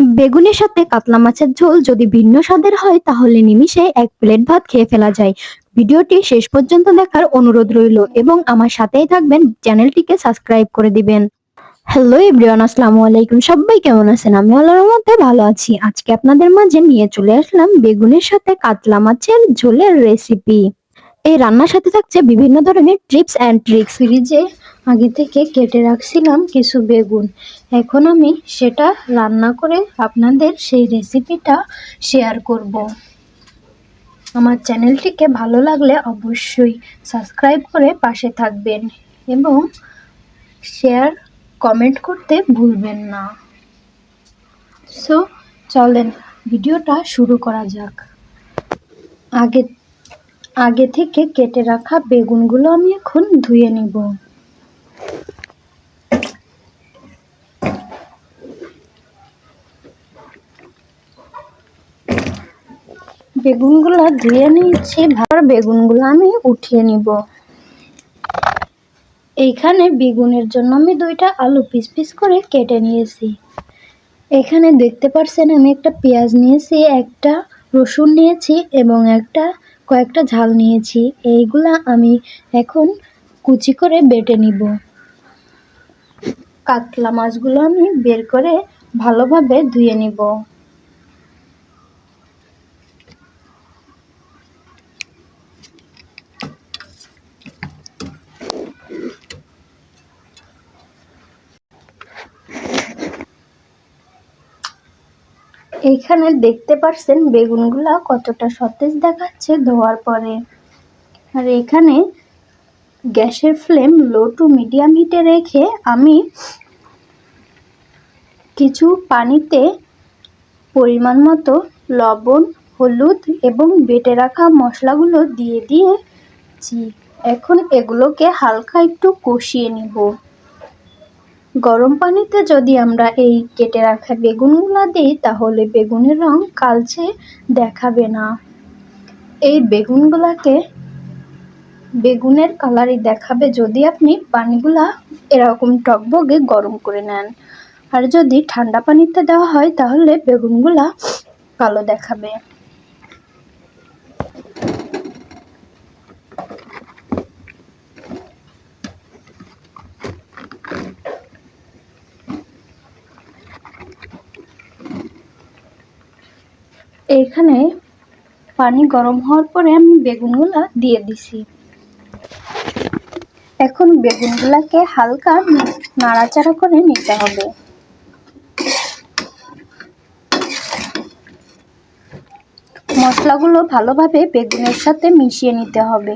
বেগুনের সাথে কাতলা মাছের ঝোল যদি ভিন্ন স্বাদের হয়, তাহলে নিমিষে এক প্লেট ভাত খেয়ে ফেলা যায়। ভিডিওটি শেষ পর্যন্ত দেখার অনুরোধ রইল এবং আমার সাথেই থাকবেন। চ্যানেলটিকে সাবস্ক্রাইব করে দিবেন। হ্যালো এভরিওয়ান, আসসালামু আলাইকুম। সবাই কেমন আছেন? আমি আল্লাহর মধ্যে ভালো আছি। আজকে আপনাদের মাঝে নিয়ে চলে আসলাম বেগুনের সাথে কাতলা মাছের ঝোলের রেসিপি এই রান্নার সাথে থাকছে বিভিন্ন ধরনের ট্রিপস অ্যান্ড ট্রিক্স ফ্রিজে আগে থেকে কেটে রাখছিলাম কিছু বেগুন। এখন আমি সেটা রান্না করে আপনাদের সেই রেসিপিটা শেয়ার করব। আমার চ্যানেলটিকে ভালো লাগলে অবশ্যই সাবস্ক্রাইব করে পাশে থাকবেন এবং শেয়ার কমেন্ট করতে ভুলবেন না। সো চলেন, ভিডিওটা শুরু করা যাক। আগে আগে থেকে কেটে রাখা বেগুনগুলো আমি এখন ধুয়ে নিব। বেগুনগুলো ধুয়ে নিয়েছি ভার বেগুনগুলো আমি উঠিয়ে নিব। এইখানে বেগুনের জন্য আমি দুইটা আলু পিস পিস করে কেটে নিয়েছি। এখানে দেখতে পারছেন আমি একটা পেঁয়াজ নিয়েছি, একটা রসুন নিয়েছি এবং একটা কয়েকটা ঝাল নিয়েছি। এইগুলা আমি এখন কুচি করে বেটে নিব। কাতলা মাছগুলো আমি বের করে ভালোভাবে ধুয়ে নিব। এইখানে দেখতে পাচ্ছেন বেগুনগুলা কতটা সতেজ দেখাচ্ছে ধোয়ার পরে। আর এখানে গ্যাসের ফ্লেম লো টু মিডিয়াম হিটে রেখে আমি কিছু পানিতে পরিমাণ মতো লবণ, হলুদ এবং বেটে রাখা মশলাগুলো দিয়ে দিয়েছি। এখন এগুলোকে হালকা একটু কষিয়ে নিব। গরম পানিতে যদি আমরা এই কেটে রাখা বেগুনগুলো দিই, তাহলে বেগুনের রং কালচে দেখাবে না। এই বেগুনগুলাকে বেগুনের কালারই দেখাবে যদি আপনি পানিগুলা এরকম টকবগে গরম করে নেন। আর যদি ঠান্ডা পানিতে দেওয়া হয়, তাহলে বেগুনগুলা কালো দেখাবে। এইখানে পানি গরম হওয়ার পরে আমি বেগুনগুলা দিয়ে দিছি। এখন বেগুনগুলাকে হালকা নাড়াচাড়া করে নিতে হবে। মশলাগুলো ভালোভাবে বেগুনের সাথে মিশিয়ে নিতে হবে।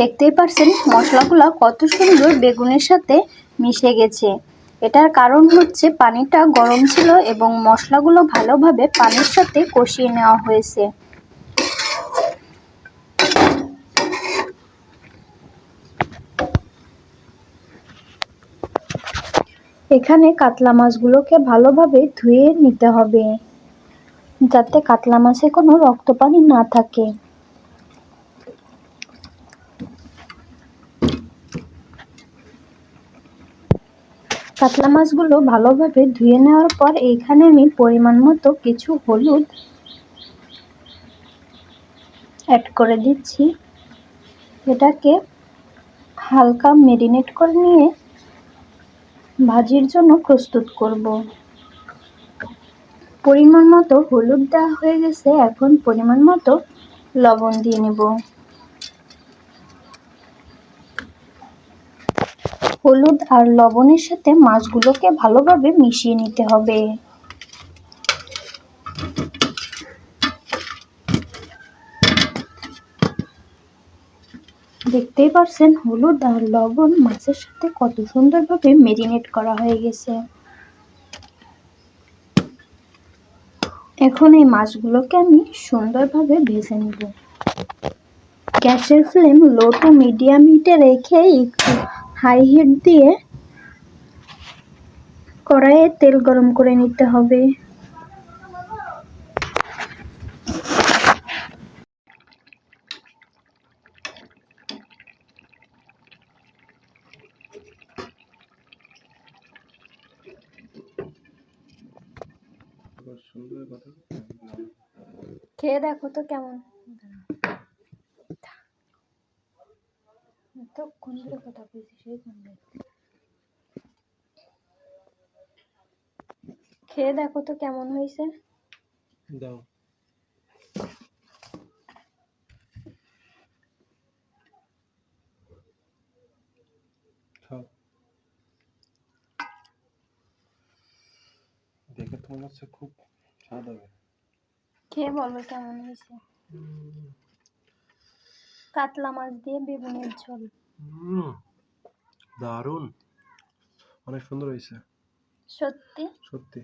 দেখতেই পারছেন মশলাগুলো কত সুন্দর বেগুনের সাথে মিশে গেছে। এটার কারণ হচ্ছে পানিটা গরম ছিল এবং মশলাগুলো ভালোভাবে পানির সাথে কষিয়ে নেওয়া হয়েছে। এখানে কাতলা মাছগুলোকে ভালোভাবে ধুয়ে নিতে হবে, যাতে কাতলা মাছে কোনো রক্ত পানি না থাকে। কাতলা মাছগুলো ভালোভাবে ধুয়ে নেওয়ার পর এইখানে আমি পরিমাণ মতো কিছু হলুদ অ্যাড করে দিচ্ছি। এটাকে হালকা মেরিনেট করে নিয়ে ভাজির জন্য প্রস্তুত করব। পরিমাণ মতো হলুদ দেওয়া হয়ে গেছে, এখন পরিমাণ মতো লবণ দিয়ে নেব। হলুদ আর লবণের সাথে মাছগুলোকে ভালোভাবে মিশিয়ে নিতে হবে। দেখতেই পারছেন, হলুদ আর লবণ মাছের সাথে কত সুন্দরভাবে মেরিনেট করা হয়ে গেছে। এখন এই মাছগুলোকে আমি সুন্দরভাবে ভেজে নেব। গ্যাসের ফ্লেম লো টু মিডিয়াম হিটে রেখে একটু হাই হিট দিয়ে কড়াইয়ে তেল গরম করে নিতে হবে। খেয়ে দেখো তো কেমন। তো কোন কথা বলছি সেই কোন খেয়ে দেখো তো কেমন হয়েছে দাও দেখে তো মনে হচ্ছে খুব স্বাদ হবে খেয়ে বলো কেমন হয়েছে কাতলা মাছ দিয়ে বেগুনের ঝোল। দারুণ দারুণ। অনেক সুন্দর হয়েছে। সত্যি? সত্যি।